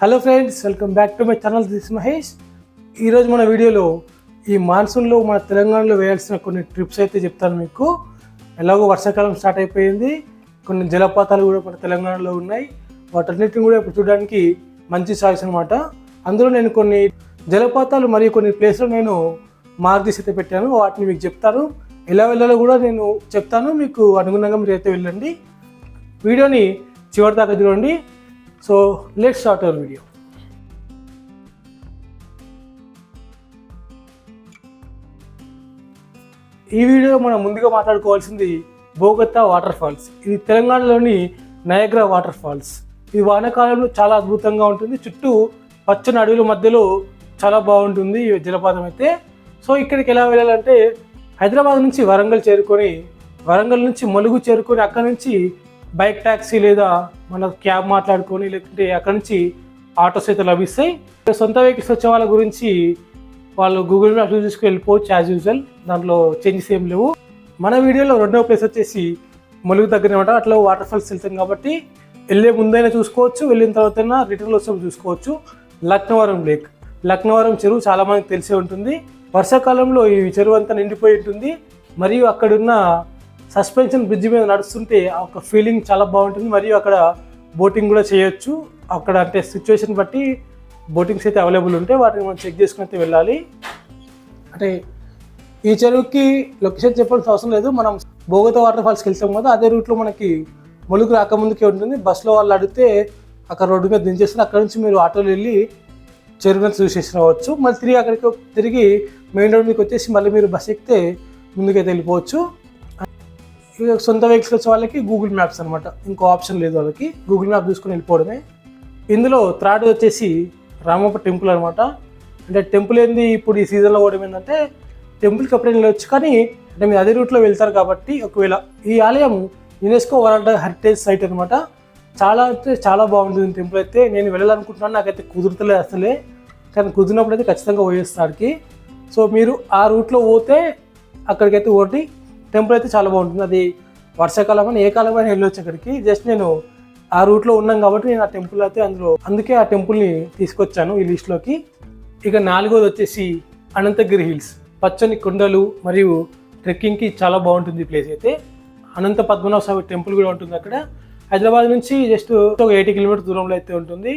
Hello friends welcome back to my channel. This Mahesh. ఈరోజు మన వీడియోలో ఈ మాన్సూన్లో మన తెలంగాణలో వేయాల్సిన కొన్ని ట్రిప్స్ అయితే చెప్తాను మీకు. ఎలాగో వర్షాకాలం స్టార్ట్ అయిపోయింది. కొన్ని జలపాతాలు కూడా మన తెలంగాణలో ఉన్నాయి. వాటన్నిటిని కూడా ఇప్పుడు చూడడానికి మంచి చాయిస్ అనమాట అందులో నేను కొన్ని జలపాతాలు మరియు కొన్ని ప్లేస్లు నేను మార్క్ చేసి అయితే పెట్టాను. వాటిని మీకు చెప్తాను. ఎలా వెళ్ళాలో కూడా నేను చెప్తాను. మీకు అనుగుణంగా మీరు అయితే వెళ్ళండి. వీడియోని చివరి దాకా చూడండి. So let start our video. ఈ వీడియోలో మనం ముందుగా మాట్లాడుకోవాల్సింది బోగత్తా వాటర్ ఫాల్స్ ఇది తెలంగాణలోని నయగ్రా వాటర్ ఫాల్స్ ఇది వానాకాలంలో చాలా అద్భుతంగా ఉంటుంది. చుట్టూ పచ్చని అడవుల మధ్యలో చాలా బాగుంటుంది ఈ జలపాతం అయితే. సో ఇక్కడికి ఎలా వెళ్ళాలంటే హైదరాబాద్ నుంచి వరంగల్ చేరుకొని వరంగల్ నుంచి మలుగు చేరుకొని అక్కడ నుంచి బైక్ ట్యాక్సీ లేదా మన క్యాబ్ మాట్లాడుకొని లేకుంటే అక్కడ నుంచి ఆటోస్ అయితే లభిస్తాయి సొంత వెహికల్స్ వచ్చే వాళ్ళ గురించి వాళ్ళు గూగుల్ మ్యాప్ చూసుకుని వెళ్ళిపోవచ్చు యాజ్ యూజువల్ దాంట్లో చేంజెస్ ఏం లేవు. మన వీడియోలో రెండవ ప్లేస్ వచ్చేసి మలుగు దగ్గర అనమాట అట్లా వాటర్ ఫాల్స్ వెళ్తాం కాబట్టి వెళ్ళే ముందైనా చూసుకోవచ్చు వెళ్ళిన తర్వాత రిటర్న్ వస్తాం చూసుకోవచ్చు. లక్నవరం లేక్ లక్నవరం చెరువు చాలామందికి తెలిసే ఉంటుంది. వర్షాకాలంలో ఈ చెరువు అంతా నిండిపోయి ఉంటుంది. మరియు అక్కడున్న సస్పెన్షన్ బ్రిడ్జ్ మీద నడుస్తుంటే ఆ ఒక ఫీలింగ్ చాలా బాగుంటుంది. మరియు అక్కడ బోటింగ్ కూడా చేయొచ్చు. అక్కడ అంటే సిచ్యువేషన్ బట్టి బోటింగ్స్ అయితే అవైలబుల్ ఉంటాయి వాటిని మనం చెక్ చేసుకుని అయితే వెళ్ళాలి. అంటే ఈ చెరువుకి లొకేషన్ చెప్పాల్సిన అవసరం లేదు. మనం బోగత వాటర్ ఫాల్స్కి వెళ్తాం కదా అదే రూట్లో మనకి ములుగు రాకముందుకే ఉంటుంది. బస్సులో వాళ్ళు అడిగితే అక్కడ రోడ్డు మీద దించేస్తారు. అక్కడ నుంచి మీరు ఆటోలో వెళ్ళి చెరువుని చూసేసి రావచ్చు. మళ్ళీ తిరిగి అక్కడికి తిరిగి మెయిన్ రోడ్ మీకు వచ్చేసి మళ్ళీ మీరు బస్ ఎక్కితే ముందుకైతే వెళ్ళిపోవచ్చు. సొంత వెహికల్స్ వచ్చే వాళ్ళకి గూగుల్ మ్యాప్స్ అనమాట ఇంకో ఆప్షన్ లేదు వాళ్ళకి. గూగుల్ మ్యాప్ చూసుకుని వెళ్ళిపోవడమే. ఇందులో థర్డ్ వచ్చేసి రామప్ప టెంపుల్ అనమాట అంటే టెంపుల్ ఏంది? ఇప్పుడు ఈ సీజన్లో పోవడం ఏంటంటే టెంపుల్కి ఎప్పుడైనా వెళ్ళొచ్చు కానీ అంటే మీరు అదే రూట్లో వెళ్తారు కాబట్టి ఒకవేళ ఈ ఆలయం యునెస్కో వరల్డ్ హెరిటేజ్ సైట్ అనమాట చాలా అంటే చాలా బాగుంటుంది టెంపుల్ అయితే. నేను వెళ్ళాలనుకుంటున్నాను. నాకైతే కుదురుతలేదు అసలే. కానీ కుదిరినప్పుడు అయితే ఖచ్చితంగా పోయేస్తాడికి సో మీరు ఆ రూట్లో పోతే అక్కడికైతే ఓటి. టెంపుల్ అయితే చాలా బాగుంటుంది. అది వర్షాకాలం అని ఏ కాలం అయినా వెళ్ళొచ్చు అక్కడికి. జస్ట్ నేను ఆ రూట్లో ఉన్నాం కాబట్టి నేను ఆ టెంపుల్ అయితే అందులో అందుకే ఆ టెంపుల్ని తీసుకొచ్చాను ఈ లిస్ట్లోకి. ఇక నాలుగోది వచ్చేసి అనంతగిరి హిల్స్. పచ్చని కొండలు మరియు ట్రెక్కింగ్కి చాలా బాగుంటుంది ఈ ప్లేస్ అయితే. అనంత పద్మనాభ స్వామి టెంపుల్ కూడా ఉంటుంది అక్కడ. హైదరాబాద్ నుంచి జస్ట్ ఒక ఎయిటీ కిలోమీటర్ దూరంలో అయితే ఉంటుంది.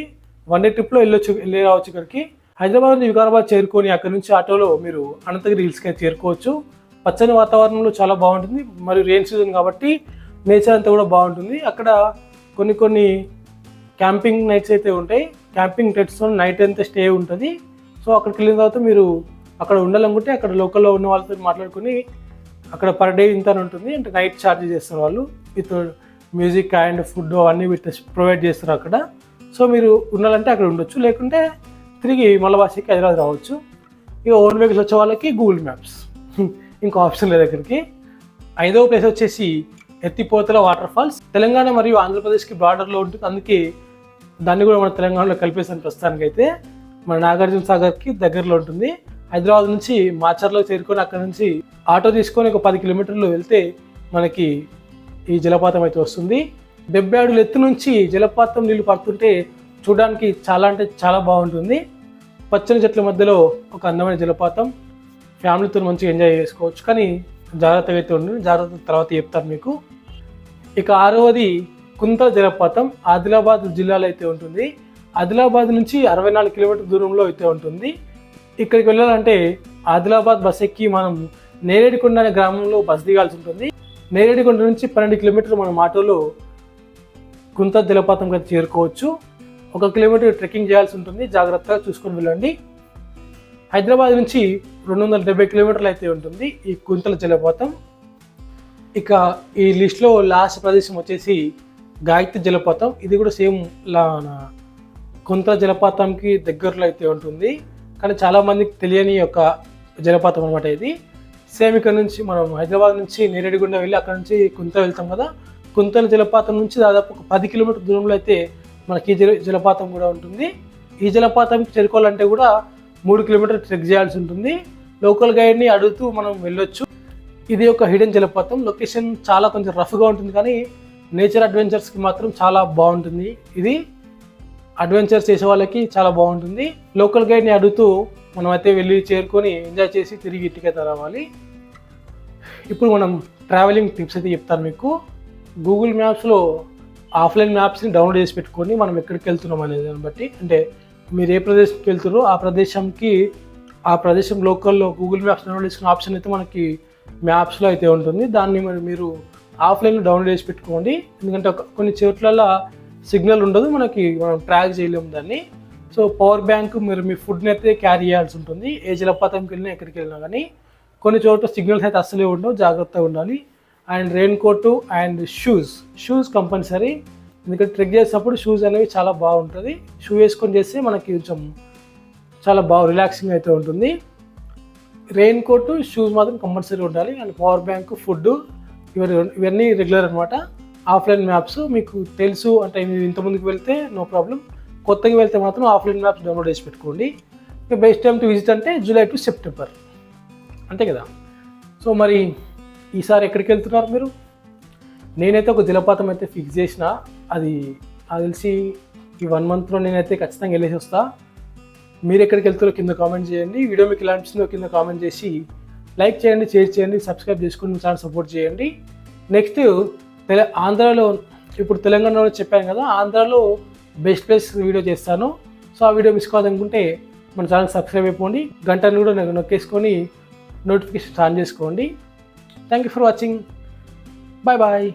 వన్ డే ట్రిప్లో వెళ్ళొచ్చు వెళ్ళి రావచ్చు ఇక్కడికి. హైదరాబాద్ నుంచి వికారాబాద్ చేరుకొని అక్కడ నుంచి ఆటోలో మీరు అనంతగిరి హిల్స్కి అయితే చేరుకోవచ్చు. పచ్చని వాతావరణంలో చాలా బాగుంటుంది. మరియు రెయిన్ సీజన్ కాబట్టి నేచర్ అంతా కూడా బాగుంటుంది. అక్కడ కొన్ని కొన్ని క్యాంపింగ్ నైట్స్ అయితే ఉంటాయి. క్యాంపింగ్ టెట్స్తో నైట్ అంతా స్టే ఉంటుంది. సో అక్కడికి వెళ్ళిన తర్వాత మీరు అక్కడ ఉండాలనుకుంటే అక్కడ లోకల్లో ఉన్న వాళ్ళతో మాట్లాడుకుని అక్కడ పర్ డే ఇంత ఉంటుంది. అంటే నైట్ ఛార్జ్ చేస్తారు వాళ్ళు. విత్ మ్యూజిక్ అండ్ ఫుడ్ అవన్నీ వీటి ప్రొవైడ్ చేస్తారు అక్కడ. సో మీరు ఉండాలంటే అక్కడ ఉండొచ్చు. లేకుంటే తిరిగి మలబాసికి హైదరాబాద్ రావచ్చు. ఇక ఓన్ వెహికల్స్ వచ్చే వాళ్ళకి గూగుల్ మ్యాప్స్ ఇంకో ఆప్షన్ లేదు అక్కడికి. ఐదవ ప్లేస్ వచ్చేసి ఎత్తిపోతల వాటర్ ఫాల్స్ తెలంగాణ మరియు ఆంధ్రప్రదేశ్కి బార్డర్లో ఉంటుంది. అందుకే దాన్ని కూడా మన తెలంగాణలో కలిపేసాను ప్రస్తుతానికి అయితే మన నాగార్జున సాగర్కి దగ్గరలో ఉంటుంది. హైదరాబాద్ నుంచి మాచర్లో చేరుకొని అక్కడ నుంచి ఆటో తీసుకొని ఒక పది కిలోమీటర్లు వెళ్తే మనకి ఈ జలపాతం అయితే వస్తుంది. డెబ్బై అడుగుల ఎత్తు నుంచి జలపాతం నీళ్ళు పడుతుంటే చూడడానికి చాలా అంటే చాలా బాగుంటుంది. పచ్చని చెట్ల మధ్యలో ఒక అందమైన జలపాతం. ఫ్యామిలీతో మంచిగా ఎంజాయ్ చేసుకోవచ్చు. కానీ జాగ్రత్తగా అయితే ఉంటుంది జాగ్రత్త తర్వాత చెప్తాను మీకు. ఇక ఆరవది కుంత జలపాతం ఆదిలాబాద్ జిల్లాలో అయితే ఉంటుంది. ఆదిలాబాద్ నుంచి అరవై నాలుగు కిలోమీటర్ దూరంలో అయితే ఉంటుంది. ఇక్కడికి వెళ్ళాలంటే ఆదిలాబాద్ బస్ ఎక్కి మనం నేరేడికొండ అనే గ్రామంలో బస్ దిగాల్సి ఉంటుంది. నేరేడికొండ నుంచి పన్నెండు కిలోమీటర్లు మనం ఆటోలో కుంత జలపాతం చేరుకోవచ్చు. ఒక కిలోమీటర్ ట్రెక్కింగ్ చేయాల్సి ఉంటుంది. జాగ్రత్తగా చూసుకొని వెళ్ళండి. హైదరాబాద్ నుంచి రెండు వందల డెబ్బై కిలోమీటర్లు అయితే ఉంటుంది ఈ కుంతల జలపాతం. ఇక ఈ లిస్ట్లో లాస్ట్ ప్రదేశం వచ్చేసి గాయత్రి జలపాతం. ఇది కూడా సేమ్ లా కుంతల జలపాతంకి దగ్గరలో అయితే ఉంటుంది. కానీ చాలామందికి తెలియని ఒక జలపాతం అనమాట ఇది. సేమ్ ఇక్కడ నుంచి మనం హైదరాబాద్ నుంచి నేరేడిగుండ వెళ్ళి అక్కడ నుంచి కుంత వెళ్తాం కదా. కుంతల జలపాతం నుంచి దాదాపు ఒక పది కిలోమీటర్ దూరంలో అయితే మనకి ఈ జల జలపాతం కూడా ఉంటుంది. ఈ జలపాతంకి చేరుకోవాలంటే కూడా మూడు కిలోమీటర్ ట్రెక్ చేయాల్సి ఉంటుంది. లోకల్ గైడ్ని అడుగుతూ మనం వెళ్ళొచ్చు. ఇది ఒక హిడెన్ జలపాతం. లొకేషన్ చాలా కొంచెం రఫ్గా ఉంటుంది కానీ నేచర్ అడ్వెంచర్స్కి మాత్రం చాలా బాగుంటుంది. ఇది అడ్వెంచర్స్ చేసే వాళ్ళకి చాలా బాగుంటుంది. లోకల్ గైడ్ని అడుగుతూ మనం అయితే వెళ్ళి చేరుకొని ఎంజాయ్ చేసి తిరిగి ఇంటికైతే అయితే రావాలి ఇప్పుడు మనం ట్రావెలింగ్ టిప్స్ అయితే చెప్తాను మీకు. గూగుల్ మ్యాప్స్లో ఆఫ్లైన్ మ్యాప్స్ని డౌన్లోడ్ చేసి పెట్టుకొని మనం ఎక్కడికి వెళ్తున్నాం అనేది దాన్ని బట్టి అంటే మీరు ఏ ప్రదేశంకి వెళ్తారో ఆ ప్రదేశంకి ఆ ప్రదేశం లోకల్లో గూగుల్ మ్యాప్స్ డౌన్లోడ్ చేసుకునే ఆప్షన్ అయితే మనకి మ్యాప్స్లో అయితే ఉంటుంది. దాన్ని మరి మీరు ఆఫ్లైన్లో డౌన్లోడ్ చేసి పెట్టుకోండి. ఎందుకంటే కొన్ని చోట్ల సిగ్నల్ ఉండదు. మనకి మనం ట్రాక్ చేయలేము దాన్ని. సో పవర్ బ్యాంక్ మీరు మీ ఫుడ్ని అయితే క్యారీ చేయాల్సి ఉంటుంది. ఏ జలపాతంకి వెళ్ళినా ఎక్కడికి వెళ్ళినా కానీ. కొన్ని చోట్ల సిగ్నల్స్ అయితే అస్సలే ఉండవు. జాగ్రత్తగా ఉండాలి. And rain coat and shoes shoes compulsory ఎందుకంటే ట్రెక్ చేసేటప్పుడు షూస్ అనేవి చాలా బాగుంటుంది. షూ వేసుకొని చేస్తే మనకి కొంచెం చాలా బాగా రిలాక్సింగ్ అయితే ఉంటుంది. రెయిన్ కోట్ షూస్ మాత్రం కంపల్సరీ ఉండాలి. అండ్ పవర్ బ్యాంక్ ఫుడ్ ఇవన్నీ ఇవన్నీ రెగ్యులర్ అనమాట ఆఫ్లైన్ మ్యాప్స్ మీకు తెలుసు అంటే మీరు ఇంత ముందుకు వెళ్తే నో ప్రాబ్లం కొత్తగా వెళ్తే మాత్రం ఆఫ్లైన్ మ్యాప్స్ డౌన్లోడ్ చేసి పెట్టుకోండి. బెస్ట్ టైం టు విజిట్ అంటే జూలై టు సెప్టెంబర్ అంతే కదా? సో మరి ఈసారి ఎక్కడికి వెళ్తున్నారు మీరు? నేనైతే ఒక జలపాతం అయితే ఫిక్స్ చేసిన. అది నాకు తెలిసి ఈ వన్ మంత్లో నేనైతే ఖచ్చితంగా వెళ్ళేసి వస్తా. మీరు ఎక్కడికి వెళ్తారో కింద కామెంట్ చేయండి. వీడియో మీకు ఎలా అనిపిస్తుందో కింద కామెంట్ చేసి లైక్ చేయండి షేర్ చేయండి సబ్స్క్రైబ్ చేసుకుని మీ ఛానల్ సపోర్ట్ చేయండి. నెక్స్ట్ తెల ఆంధ్రాలో ఇప్పుడు తెలంగాణలో చెప్పాను కదా ఆంధ్రాలో బెస్ట్ ప్లేస్ వీడియో చేస్తాను. సో ఆ వీడియో మిస్ కాదనుకుంటే మన ఛానల్ సబ్స్క్రైబ్ అయిపోండి. గంటను కూడా నాకు నొక్కేసుకొని నోటిఫికేషన్ ఆన్ చేసుకోండి. Thank you for watching bye bye